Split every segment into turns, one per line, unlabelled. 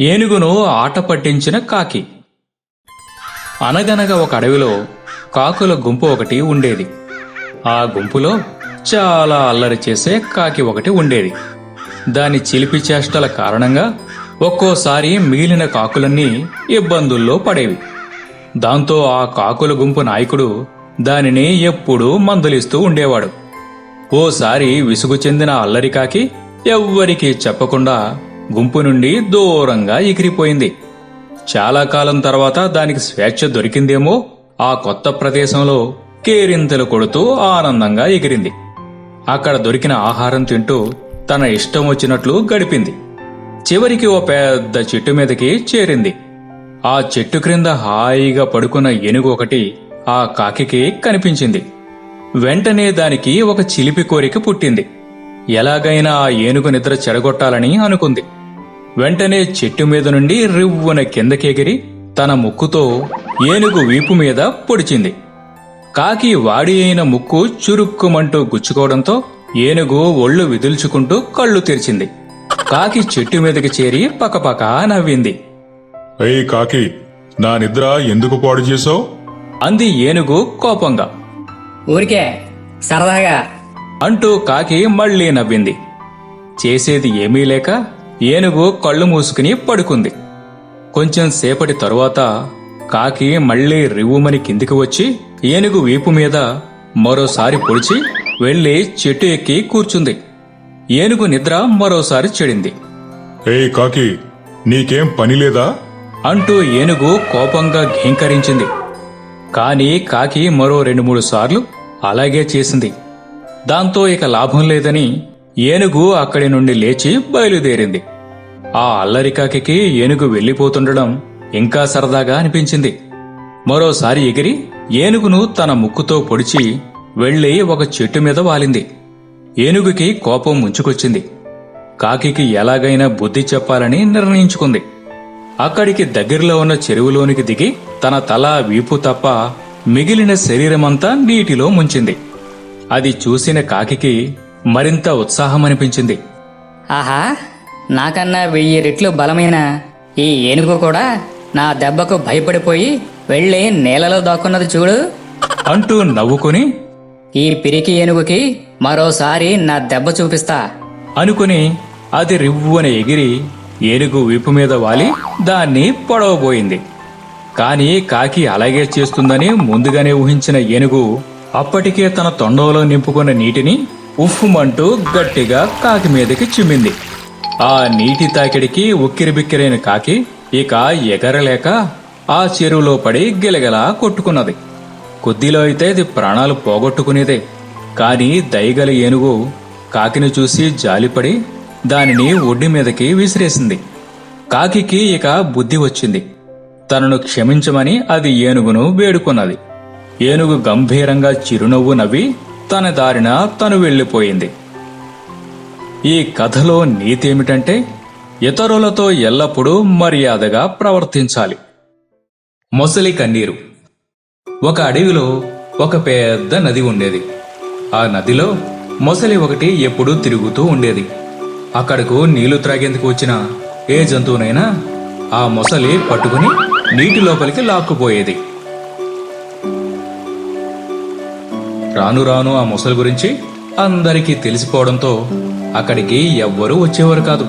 ఏనుగును ఆట పట్టించిన కాకి. అనగనగా ఒక అడవిలో కాకుల గుంపు ఒకటి ఉండేది. ఆ గుంపులో చాలా అల్లరి చేసే కాకి ఒకటి ఉండేది. దాని చిలిపి చేష్టల కారణంగా ఒక్కోసారి మిగిలిన కాకులన్నీ ఇబ్బందుల్లో పడేవి. దాంతో ఆ కాకుల గుంపు నాయకుడు దానిని ఎప్పుడూ మందలిస్తూ ఉండేవాడు. ఓసారి విసుగు చెందిన అల్లరి కాకి ఎవ్వరికీ చెప్పకుండా గుంపు నుండి దూరంగా ఎగిరిపోయింది. చాలా కాలం తర్వాత దానికి స్వేచ్ఛ దొరికిందేమో? ఆ కొత్త ప్రదేశంలో కేరింతలు కొడుతూ ఆనందంగా ఎగిరింది. అక్కడ దొరికిన ఆహారం తింటూ తన ఇష్టం వచ్చినట్లు గడిపింది. చివరికి ఓ పెద్ద చెట్టు మీదకి చేరింది. ఆ చెట్టు క్రింద హాయిగా పడుకున్న ఏనుగు ఒకటి ఆ కాకికి కనిపించింది. వెంటనే దానికి ఒక చిలిపి కోరిక పుట్టింది. ఎలాగైనా ఆ ఏనుగు నిద్ర చెడగొట్టాలని అనుకుంది. వెంటనే చెట్టు మీద నుండి రివ్వున కిందకెగిరి తన ముక్కుతో ఏనుగు వీపు మీద పొడిచింది. కాకి వాడి అయిన ముక్కు చురుక్కుమంటూ గుచ్చుకోవడంతో ఏనుగు ఒళ్ళు విదుల్చుకుంటూ కళ్ళు తెరిచింది. కాకి చెట్టు మీదకి చేరి పకపక నవ్వింది.
ఏయ్ కాకి నా నిద్ర ఎందుకు పాడు చేసావు
అంది ఏనుగు కోపంగా.
ఊరికే సరదాగా
అంటూ కాకి మళ్ళీ నవ్వింది. చేసేది ఏమీ లేక ఏనుగు కళ్ళు మూసుకుని పడుకుంది. కొంచెం సేపటి తరువాత కాకి మళ్ళీ రివ్వుమని కిందికి వచ్చి ఏనుగు వీపు మీద మరోసారి పొడిచి వెళ్ళి చెట్టు ఎక్కి కూర్చుంది. ఏనుగు నిద్ర మరోసారి చెడింది.
ఏయ్ కాకి నీకేం పని లేదా?
అంటూ ఏనుగు కోపంగా ఘీంకరించింది. కాని కాకి మరో రెండు మూడు సార్లు అలాగే చేసింది. దాంతో ఇక లాభం లేదని ఏనుగు అక్కడి నుండి లేచి బయలుదేరింది. ఆ అల్లరి కాకికి ఏనుగు వెళ్ళిపోతుండడం ఇంకా సరదాగా అనిపించింది. మరోసారి ఎగిరి ఏనుగును తన ముక్కుతో పొడిచి వెళ్ళి ఒక చెట్టు మీద వాలింది. ఏనుగుకి కోపం ముంచుకొచ్చింది. కాకికి ఎలాగైనా బుద్ధి చెప్పాలని నిర్ణయించుకుంది. అక్కడికి దగ్గరలో ఉన్న చెరువులోనికి దిగి తన తల వీపు తప్ప మిగిలిన శరీరమంతా నీటిలో ముంచింది. అది చూసిన కాకికి మరింత ఉత్సాహం అనిపించింది
ఆహా నాకన్నా వెయ్యి రెట్లు బలమైన ఈ ఏనుగు కూడా నా దెబ్బకు భయపడిపోయి వెళ్ళి నేలలో దాక్కున్నది చూడు.
అంటూ నవ్వుకుని
ఈ పిరికి ఏనుగుకి మరోసారి నా దెబ్బ చూపిస్తా.
అనుకుని అది రివ్వున ఎగిరి ఏనుగు వీపు మీద వాలి దాన్ని పొడవబోయింది. కాని కాకి అలాగే చేస్తుందని ముందుగానే ఊహించిన ఏనుగు అప్పటికే తన తొండంలో నింపుకున్న నీటిని ఉఫ్ఫుమంటూ గట్టిగా కాకి మీదకి చిమ్మింది. ఆ నీటి తాకిడికి ఉక్కిరిబిక్కిరైన కాకి ఇక ఎగరలేక ఆ చెరువులో పడి గిలగలా కొట్టుకున్నది. కొద్దిలో అయితే అది ప్రాణాలు పోగొట్టుకునేదే. కాని దయగల ఏనుగు కాకిని చూసి జాలిపడి దానిని ఒడ్డు మీదకి విసిరేసింది. కాకికి ఇక బుద్ధి వచ్చింది. తనను క్షమించమని అది ఏనుగును వేడుకున్నది. ఏనుగు గంభీరంగా చిరునవ్వు నవ్వి తన దారిన తను వెళ్ళిపోయింది. ఈ కథలో నీతి ఏమిటంటే ఇతరులతో ఎల్లప్పుడూ మర్యాదగా ప్రవర్తించాలి. మొసలి కన్నీరు. ఒక అడవిలో ఒక పెద్ద నది ఉండేది. ఆ నదిలో మొసలి ఒకటి ఎప్పుడూ తిరుగుతూ ఉండేది. అక్కడకు నీళ్ళు త్రాగేందుకు వచ్చిన ఏ జంతువునైనా ఆ మొసలి పట్టుకుని నీటి లోపలికి లాక్కుపోయేది. రాను రాను ఆ మొసలి గురించి అందరికీ తెలిసిపోవడంతో అక్కడికి ఎవ్వరూ వచ్చేవారు కాదు.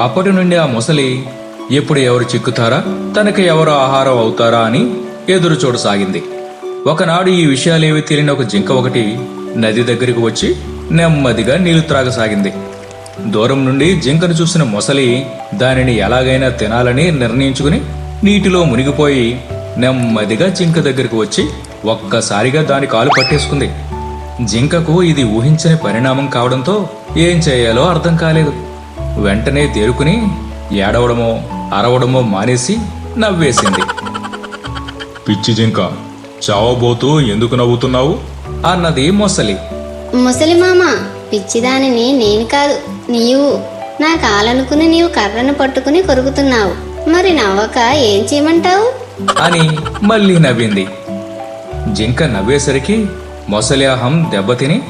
అప్పటి నుండి ఆ మొసలి ఎప్పుడు ఎవరు చిక్కుతారా? తనకి ఎవరు ఆహారం అవుతారా అని ఎదురు చూడసాగింది ఒకనాడు ఈ విషయాలేవి తెలియని ఒక జింక ఒకటి నది దగ్గరికి వచ్చి నెమ్మదిగా నీళ్ళు త్రాగసాగింది. దూరం నుండి జింకను చూసిన మొసలి దానిని ఎలాగైనా తినాలని నిర్ణయించుకుని నీటిలో మునిగిపోయి నెమ్మదిగా జింక దగ్గరికి వచ్చి ఒక్కసారిగా దాని కాలు పట్టేసుకుంది. జింకకు ఇది ఊహించని పరిణామం కావడంతో ఏం చేయాలో అర్థం కాలేదు. వెంటనే తేరుకుని ఏడవడమో అరవడమో మానేసి నవ్వేసింది.
పిచ్చి జింక చావబోతూ ఎందుకు నవ్వుతున్నావు?
అన్నది మొసలి.
ముసలి మామ పిచ్చిదానిని నేను కాదు నీవు. నా కాలనుకుని నీవు కర్రను పట్టుకుని కొరుకుతున్నావు. మరి నవ్వక ఏం చేయమంటావు?
అని మళ్ళీ నవ్వింది. జింక నవ్వేసరికి మొసలి అహం దెబ్బతిని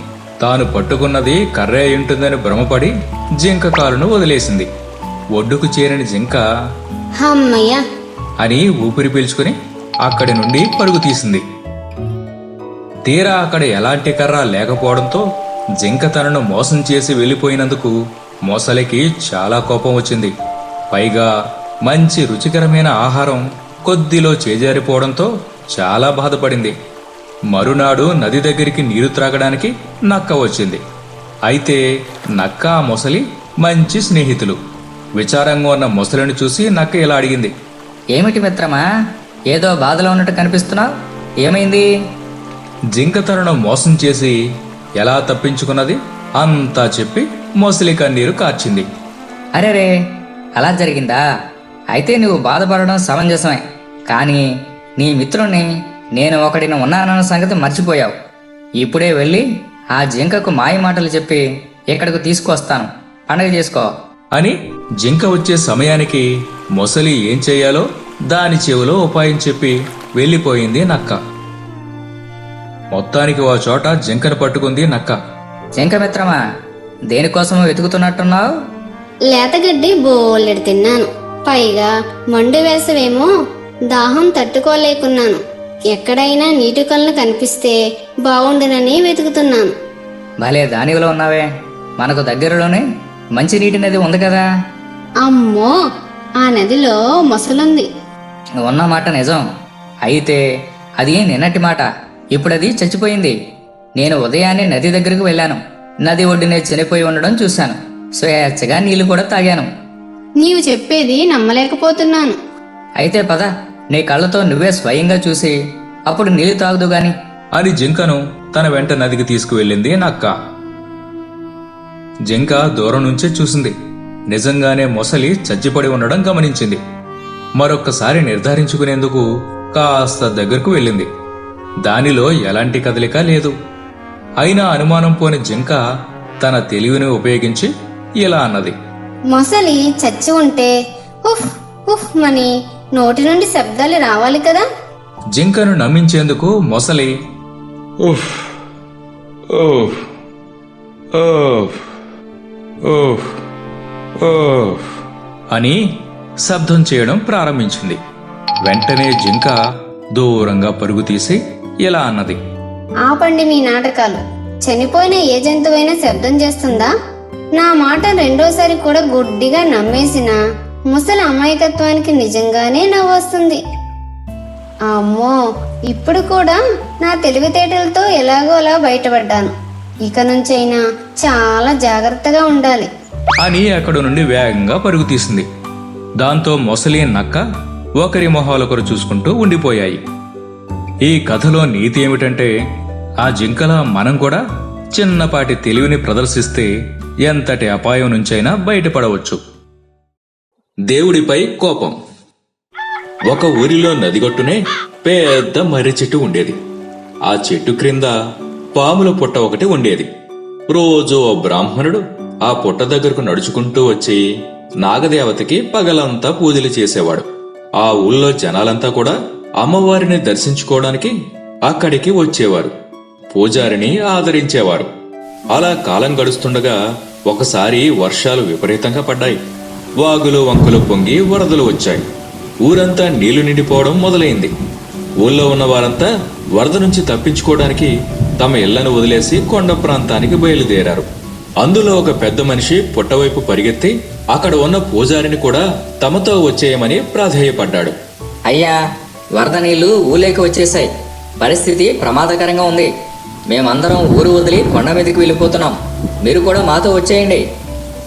తాను పట్టుకున్నది కర్రే ఉంటుందని భ్రమపడి జింక కాలును వదిలేసింది. ఒడ్డుకు చేరిన జింక
అమ్మయ్య
అని ఊపిరి పీల్చుకుని అక్కడి నుండి పరుగు తీసింది. తీరా అక్కడ ఎలాంటి కర్ర లేకపోవడంతో జింక తనను మోసం చేసి వెళ్ళిపోయినందుకు మొసలికి చాలా కోపం వచ్చింది. పైగా మంచి రుచికరమైన ఆహారం కొద్దిలో చేజారిపోవడంతో చాలా బాధపడింది. మరునాడు నది దగ్గరికి నీరు త్రాగడానికి నక్క వచ్చింది. అయితే నక్క ఆ మొసలి మంచి స్నేహితులు. విచారంగా ఉన్న మొసలిని చూసి నక్క ఇలా అడిగింది.
ఏమిటి మిత్రమా? ఏదో బాధలో ఉన్నట్టు కనిపిస్తున్నావు? ఏమైంది?
జింక తనను మోసం చేసి ఎలా తప్పించుకున్నది అంతా చెప్పి మొసలి కన్నీరు కార్చింది.
అరే రే అలా జరిగిందా? అయితే నువ్వు బాధపడడం సమంజసమే. కానీ నీ మిత్రుణ్ణి నేను ఒకడిని ఉన్నానన్న సంగతి మర్చిపోయావు. ఇప్పుడే వెళ్ళి ఆ జింకకు మాయ మాటలు చెప్పి ఇక్కడికి తీసుకొస్తాను. పండగ చేసుకో.
అని జింక వచ్చే సమయానికి మొసలి ఏం చెయ్యాలో దాని చెవిలో ఉపాయం చెప్పి వెళ్ళిపోయింది నక్క. మొత్తానికి ఓ చోట జింకను పట్టుకుంది నక్క.
జింక మిత్రమా దేనికోసమో వెతుకుతున్నట్టున్నావు?
లేతగడ్డి బోలెడు తిన్నాను. పైగా మండు వేసవేమో దాహం తట్టుకోలేకున్నాను. ఎక్కడైనా నీటి కొలను కనిపిస్తే బాగుండునని వెతుకుతున్నాను.
భలే దానిలో ఉన్నావే. మనకు దగ్గరలోనే మంచి నీటి నది ఉంది కదా?
అమ్మో! ఆ నదిలో మొసలుంది.
ఉన్న మాట నిజం. అయితే అది నిన్నటి మాట. ఇప్పుడు అది చచ్చిపోయింది. నేను ఉదయాన్నే నది దగ్గరకు వెళ్ళాను. నది ఒడ్డునే చనిపోయి ఉండడం చూశాను. స్వేచ్ఛగా నీళ్ళు కూడా తాగాను.
నీవు చెప్పేది నమ్మలేకపోతున్నాను.
అయితే పద నీ కళ్ళతో నువ్వే స్వయంగా చూసి అప్పుడు నీళ్ళు తాగుదు గాని.
అని జింకను తన వెంట నదికి తీసుకువెళ్ళింది నక్క జింక దూరం నుంచే చూసింది. నిజంగానే మొసలి చచ్చిపడి ఉండడం గమనించింది. మరొక్కసారి నిర్ధారించుకునేందుకు కాస్త దగ్గరకు వెళ్ళింది. దానిలో ఎలాంటి కదలిక లేదు. అయినా అనుమానం పోని జింక తన తెలివిని ఉపయోగించి ఇలా అన్నది.
మొసలి చచ్చి ఉంటే ఉఫ్ ఉఫ్ మని నోటి నుండి శబ్దాలు రావాలి కదా?
జింకను నమ్మించేందుకు మొసలి.
ఉఫ్ ఓఫ్ ఓఫ్ ఓఫ్ ఓఫ్
అని శబ్దం చేయడం ప్రారంభించింది. వెంటనే జింక దూరంగా పరుగు తీసి ఇలా అన్నది?
ఆపండి మీ నాటకాలు. చనిపోయిన ఏ జంతువైనా శబ్దం చేస్తుందా? నా మాట రెండోసారి కూడా గుడ్డిగా నమ్మేసిన? ముసలి అమాయకత్వానికి నిజంగానే నవ్వొస్తుంది అమ్మో ఇప్పుడు కూడా నా తెలివితేటలతో ఎలాగో అలా బయటపడ్డాను. ఇక నుంచైనా చాలా జాగ్రత్తగా ఉండాలి.
అని అక్కడి నుండి వేగంగా పరుగు తీసింది. దాంతో మొసలి నక్క ఒకరి మొహాలొకరు చూసుకుంటూ ఉండిపోయాయి. ఈ కథలో నీతి ఏమిటంటే ఆ జింకల మనం కూడా చిన్నపాటి తెలివిని ప్రదర్శిస్తే ఎంతటి అపాయం నుంచైనా బయటపడవచ్చు. దేవుడిపై కోపం. ఒక ఊరిలో నదిగొట్టునే పెద్ద మర్రి చెట్టు ఉండేది. ఆ చెట్టు క్రింద పాముల పుట్ట ఒకటి ఉండేది. రోజు ఓ బ్రాహ్మణుడు ఆ పుట్ట దగ్గరకు నడుచుకుంటూ వచ్చి నాగదేవతకి పగలంతా పూజలు చేసేవాడు. ఆ ఊళ్ళో జనాలంతా కూడా అమ్మవారిని దర్శించుకోవడానికి అక్కడికి వచ్చేవారు. పూజారిని ఆదరించేవారు. అలా కాలం గడుస్తుండగా ఒకసారి వర్షాలు విపరీతంగా పడ్డాయి. వాగులు వంకలు పొంగి వరదలు వచ్చాయి. ఊరంతా నీళ్ళు నిండిపోవడం మొదలైంది. ఊళ్ళో ఉన్న వారంతా వరద నుంచి తప్పించుకోవడానికి తమ ఇళ్ళను వదిలేసి కొండ ప్రాంతానికి బయలుదేరారు. అందులో ఒక పెద్ద మనిషి పుట్టవైపు పరిగెత్తి అక్కడ ఉన్న పూజారిని కూడా తమతో వచ్చేయమని ప్రాధేయపడ్డాడు.
అయ్యా వరద నీళ్ళు ఊలేకి వచ్చేసాయి పరిస్థితి ప్రమాదకరంగా ఉంది. మేమందరం ఊరు వదిలి కొండ మీదకి వెళ్ళిపోతున్నాం. మీరు కూడా మాతో వచ్చేయండి.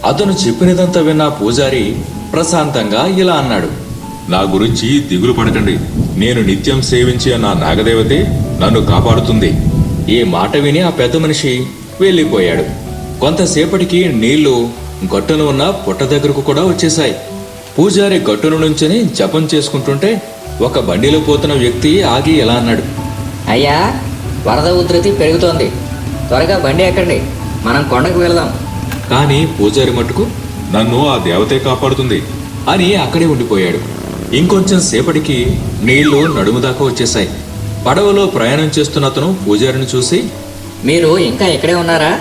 అతను చెప్పినదంతా విన్న పూజారి ప్రశాంతంగా ఇలా అన్నాడు.
నా గురించి దిగులు పడకండి. నేను నిత్యం సేవించే నా నాగదేవతే నన్ను కాపాడుతుంది.
ఈ మాట విని ఆ పెద్ద మనిషి వెళ్ళిపోయాడు. కొంతసేపటికి నీళ్ళు గట్టున ఉన్న పుట్ట దగ్గరకు కూడా వచ్చేశాయి. పూజారి గట్టున నుంచని జపం చేసుకుంటుంటే ఒక బండిలో పోతున్న వ్యక్తి ఆగి ఎలా అన్నాడు.
అయ్యా వరద ఉధృతి పెరుగుతోంది. త్వరగా బండి ఎక్కండి. మనం కొండకు వెళదాం.
కానీ పూజారి మట్టుకు
నన్ను ఆ దేవతే కాపాడుతుంది.
అని అక్కడే ఉండిపోయాడు. ఇంకొంచెం సేపటికి నీళ్ళు నడుము దాకా వచ్చేశాయి. పడవలో ప్రయాణం చేస్తున్న అతను పూజారిని చూసి
మీరు ఇంకా ఇక్కడే ఉన్నారా?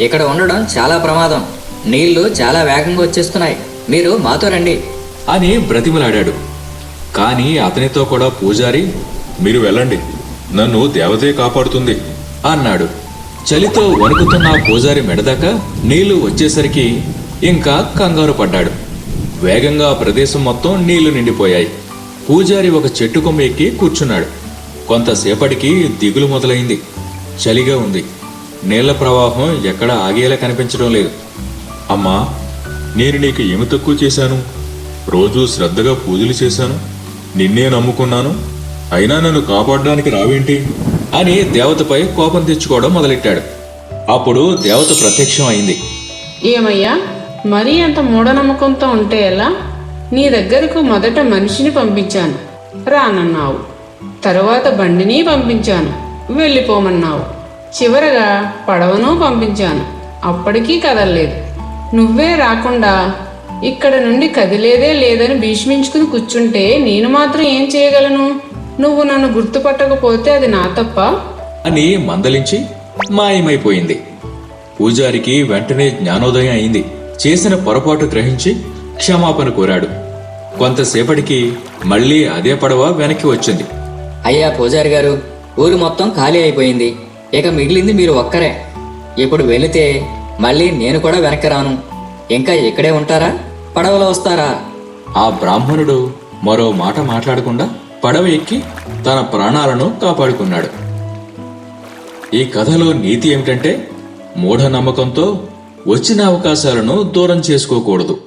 ఇక్కడ ఉండడం చాలా ప్రమాదం. నీళ్ళు చాలా వేగంగా వచ్చేస్తున్నాయి. మీరు మాతో రండి.
అని బ్రతిమలాడాడు. కాని అతనితో కూడా పూజారి మీరు వెళ్ళండి. నన్ను దేవతే కాపాడుతుంది. అన్నాడు. చలితో వణుకుతున్న పూజారి మెడదాకా నీళ్ళు వచ్చేసరికి ఇంకా కంగారు పడ్డాడు. వేగంగా ప్రదేశం మొత్తం నీళ్ళు నిండిపోయాయి. పూజారి ఒక చెట్టు కొమ్మ ఎక్కి కూర్చున్నాడు. కొంతసేపటికి దిగులు మొదలైంది. చలిగా ఉంది. నీళ్ళ ప్రవాహం ఎక్కడ ఆగేలా కనిపించడం లేదు. అమ్మా నేను నీకు ఏమి తక్కువ చేశాను? రోజూ శ్రద్ధగా పూజలు చేశాను. నిన్నే నమ్ముకున్నాను. అయినా నన్ను కాపాడడానికి రావేంటి? అని దేవతపై కోపం తెచ్చుకోవడం మొదలెట్టాడు. అప్పుడు దేవత ప్రత్యక్షం అయింది.
ఏమయ్యా మరీ అంత మూఢనమ్మకంతో ఉంటే ఎలా? నీ దగ్గరకు మొదట మనిషిని పంపించాను. రానన్నావు. తరువాత బండిని పంపించాను. వెళ్ళిపోమన్నావు. చివరగా పడవను పంపించాను. అప్పటికీ కదలలేదు. నువ్వే రాకుండా ఇక్కడ నుండి కదిలేదే లేదని భీష్మించుకుని కూర్చుంటే నేను మాత్రం ఏం చేయగలను? నువ్వు నన్ను గుర్తుపట్టకపోతే అది నా తప్ప?
అని మందలించి మాయమైపోయింది. పూజారికి వెంటనే జ్ఞానోదయం అయింది. చేసిన పొరపాటు గ్రహించి క్షమాపణ కోరాడు. కొంతసేపటికి మళ్ళీ అదే పడవ వెనక్కి వచ్చింది.
అయ్యా పూజారి గారు ఊరు మొత్తం ఖాళీ అయిపోయింది. ఇక మిగిలింది మీరు ఒక్కరే. ఇప్పుడు వెళితే మళ్ళీ నేను కూడా వెనక్కి రాను. ఇంకా ఇక్కడే ఉంటారా? పడవలో వస్తారా?
ఆ బ్రాహ్మణుడు మరో మాట మాట్లాడకుండా పడవ ఎక్కి తన ప్రాణాలను కాపాడుకున్నాడు. ఈ కథలో నీతి ఏమిటంటే మూఢనమ్మకంతో వచ్చిన అవకాశాలను దూరం చేసుకోకూడదు.